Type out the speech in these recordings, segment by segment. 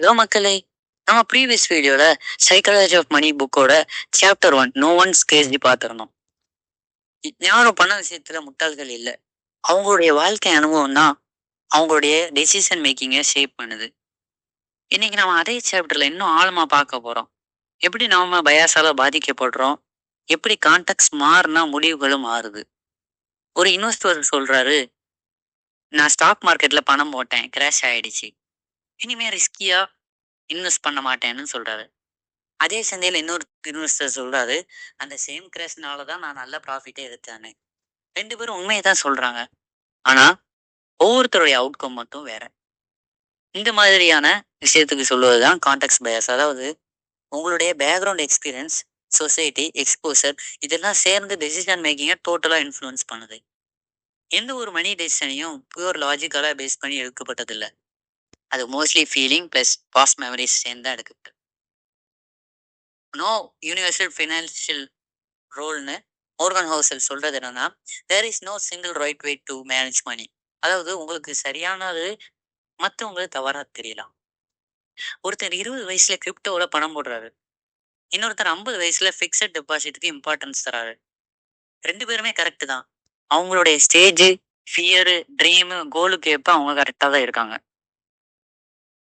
Hello மக்களே நம்ம previous வீடியோல சைக்காலஜி ஆஃப் மணி புக்கோட சாப்டர் ஒன் நோ ஒன்ஸ் ஸ்கேஜி பார்த்துருந்தோம். யாரும் பண விஷயத்துல முட்டாள்கள் இல்லை. அவங்களுடைய வாழ்க்கை அனுபவம் தான் அவங்களுடைய டெசிஷன் மேக்கிங்கை ஷேப் பண்ணுது. இன்னைக்கு நம்ம அதே சாப்டர்ல இன்னும் ஆழமா பார்க்க போறோம். எப்படி நாம பயாசால பாதிக்கப்படுறோம்? எப்படி கான்டெக்ட் மாறினா முடிவுகளும் மாறுது. ஒரு இன்வெஸ்டர் சொல்றாரு நான் ஸ்டாக் மார்க்கெட்ல பணம் போட்டேன் கிராஷ் ஆயிடுச்சு. இனிமே ரிஸ்கியா இன்வெஸ்ட் பண்ண மாட்டேன்னு சொல்றாரு. அதே சந்தையில் இன்னொரு இன்வெஸ்டர் சொல்றாரு அந்த சேம் கிராஷ்னால தான் நான் நல்ல ப்ராஃபிட்டே எடுத்தேன்னு. ரெண்டு பேரும் உண்மையை தான் சொல்றாங்க. ஆனா ஒவ்வொருத்தருடைய அவுட்கம் மட்டும் வேற. இந்த மாதிரியான விஷயத்துக்கு சொல்லுவதுதான் கான்டாக்ட் பயஸ் அதாவது உங்களுடைய பேக்ரவுண்ட் எக்ஸ்பீரியன்ஸ் சொசைட்டி எக்ஸ்போசர் இதெல்லாம் சேர்ந்து டெசிஷன் மேக்கிங்கை டோட்டலாக இன்ஃப்ளூயன்ஸ் பண்ணுது. எந்த ஒரு மணி டெசிஷனையும் பியூர் லாஜிக்கலாக பேஸ் பண்ணி எடுக்கப்பட்டதில்லை. அது mostly feeling plus past memories சேர்ந்து தான் எடுக்கப்பட்டது நோ யூனிவர்சல் ஃபினான்ஷியல் ரோல்னு மோர்கன் ஹவுசல் சொல்றது என்னன்னா there is no single right way to manage money அதாவது உங்களுக்கு சரியானது மற்றவங்களுக்கு தவறா தெரியலாம். ஒருத்தர் இருபது வயசுல கிரிப்டோவில் பணம் போடுறாரு. இன்னொருத்தர் ஐம்பது வயசுல ஃபிக்ஸட் டெபாசிட்டுக்கு இம்பார்ட்டன்ஸ் தராரு. ரெண்டு பேருமே கரெக்ட் தான். அவங்களுடைய ஸ்டேஜ் ஃபியரு ட்ரீமு கோலுக்கு ஏற்ப அவங்க கரெக்டாக தான் இருக்காங்க.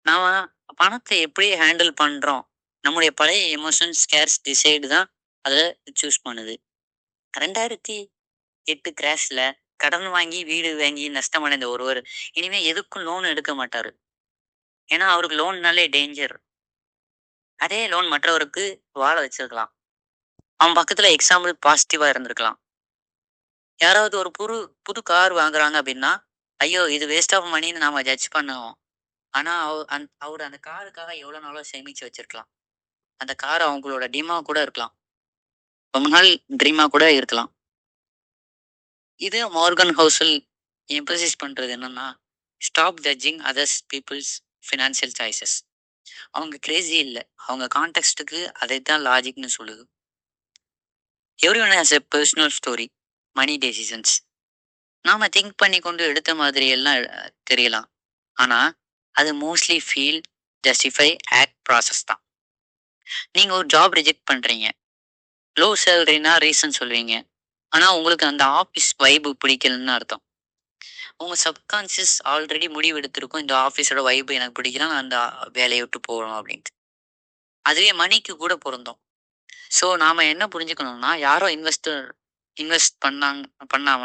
நாம பணத்தை எப்படி ஹேண்டில் பண்றோம்? நம்முடைய பழைய எமோஷன்ஸ் கேர்ஸ் டிசைடு தான் அதை சூஸ் பண்ணுது. ரெண்டாயிரத்தி எட்டு கிராஷ்ல கடன் வாங்கி வீடு வாங்கி நஷ்டமடைந்த ஒருவர் இனிமே எதுக்கும் லோன் எடுக்க மாட்டாரு. ஏன்னா அவருக்கு லோன்னாலே டேஞ்சர் அதே லோன் மற்றவருக்கு வாழ வச்சிருக்கலாம். அவன் பக்கத்துல எக்ஸாம்பிள் பாசிட்டிவா இருந்திருக்கலாம். யாராவது ஒரு புது புது கார் வாங்குறாங்க அப்படின்னா ஐயோ இது வேஸ்ட் ஆஃப் மணின்னு நாம ஜட்ஜ் பண்ணுவோம். ஆனா அவ அந் அவர் அந்த காருக்காக எவ்வளவு நாளோ சேமிச்சு வச்சிருக்கலாம். அந்த கார் அவங்களோட ட்ரீமா கூட இருக்கலாம். ரொம்ப நாள் ட்ரீமா கூட இருக்கலாம். இது மார்கன் ஹவுஸில் எம்பசைஸ் பண்றது என்னன்னா stop judging others people's financial choices அவங்க கிரேசி இல்லை. அவங்க கான்டெக்ட்டுக்கு அதை தான் லாஜிக்னு சொல்லுது. Every one has a personal story money decisions நாம திங்க் பண்ணி கொண்டு எடுத்த மாதிரி எல்லாம் தெரியலாம். ஆனா அது mostly feel justify act process தான். நீங்க ஒரு ஜாப் ரிஜெக்ட் பண்றீங்க. லோ சேலரினா ரீசன் சொல்வீங்க. ஆனா உங்களுக்கு அந்த ஆஃபீஸ் வைபு பிடிக்கலன்னு அர்த்தம். உங்க சப்கான்சியஸ் ஆல்ரெடி முடிவு எடுத்திருக்கும் இந்த ஆஃபீஸோட வைபு எனக்கு பிடிக்கலாம் நான் அந்த வேலையை விட்டு போகணும் அப்படின்ட்டு. அதுவே மணிக்கு கூட பொருந்தோம். ஸோ நாம என்ன புரிஞ்சுக்கணும்னா யாரோ இன்வெஸ்டர் இன்வெஸ்ட் பண்ணாங்க பண்ணாம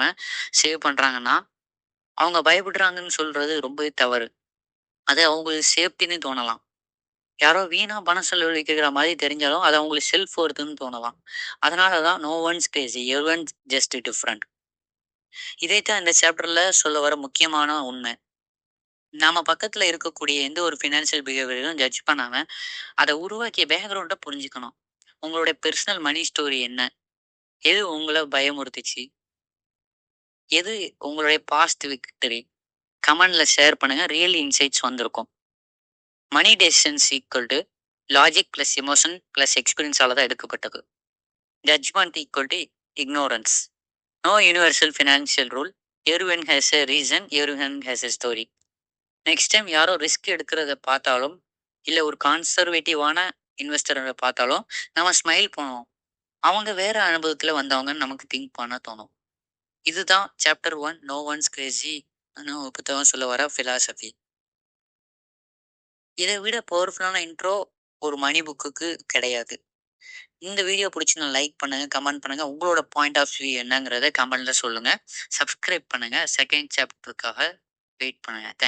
சேவ் பண்றாங்கன்னா அவங்க பயப்படுறாங்கன்னு சொல்றது ரொம்பவே தவறு. அது அவங்களுக்கு சேஃப்டின்னு தோணலாம். யாரோ வீணா பணம் செலவழிக்கிற மாதிரி தெரிஞ்சாலும் அது அவங்களுக்கு செல்ஃப் ஒர்த்துன்னு தோணலாம். அதனால தான் நோ ஒன்ஸ் கிரேசி எவ் ஜஸ்ட் டிஃப்ரெண்ட் இதைத்தான் இந்த சாப்டர்ல சொல்ல வர முக்கியமான உண்மை. நாம பக்கத்துல இருக்கக்கூடிய எந்த ஒரு ஃபினான்சியல் பிஹேவியரும் ஜட்ஜ் பண்ணாம அதை உருவாக்கிய பேக்ரவுண்டை புரிஞ்சுக்கணும். உங்களுடைய பெர்சனல் மணி ஸ்டோரி என்ன? எது உங்களை பயமுறுத்துச்சு? எது உங்களுடைய பாஸ்ட் விக்டரி கமெண்ட்ல ஷேர் பண்ணுங்க. ரியல் இன்சைட்ஸ் வந்திருக்கும். Money decisions equal to logic plus emotion plus எக்ஸ்பீரியன்ஸால தான் எடுக்கப்பட்டது. Judgment equal to ignorance no universal financial rule everyone has a reason everyone has a story next time யாரோ risk எடுக்கிறத பார்த்தாலும் இல்லை ஒரு கான்சர்வேட்டிவான இன்வெஸ்டரை பார்த்தாலும் நம்ம ஸ்மைல் பண்ணுவோம். அவங்க வேற அனுபவத்தில் வந்தவங்கன்னு நமக்கு திங்க் பண்ண தோணும். இதுதான் chapter one no one's crazy புத்தகம் சொல்ல வர ஃபிலாசபி இதை விட பவர்ஃபுல்லான இன்ட்ரோ ஒரு மணி புக்குக்கு கிடையாது. இந்த வீடியோ பிடிச்சி லைக் பண்ணுங்க கமெண்ட் பண்ணுங்க. உங்களோட பாயிண்ட் ஆஃப் வியூ என்னங்கிறத கமெண்ட்ல சொல்லுங்க. சப்ஸ்கிரைப் பண்ணுங்க. செகண்ட் சாப்டருக்காக வெயிட் பண்ணுங்க. தேங்க்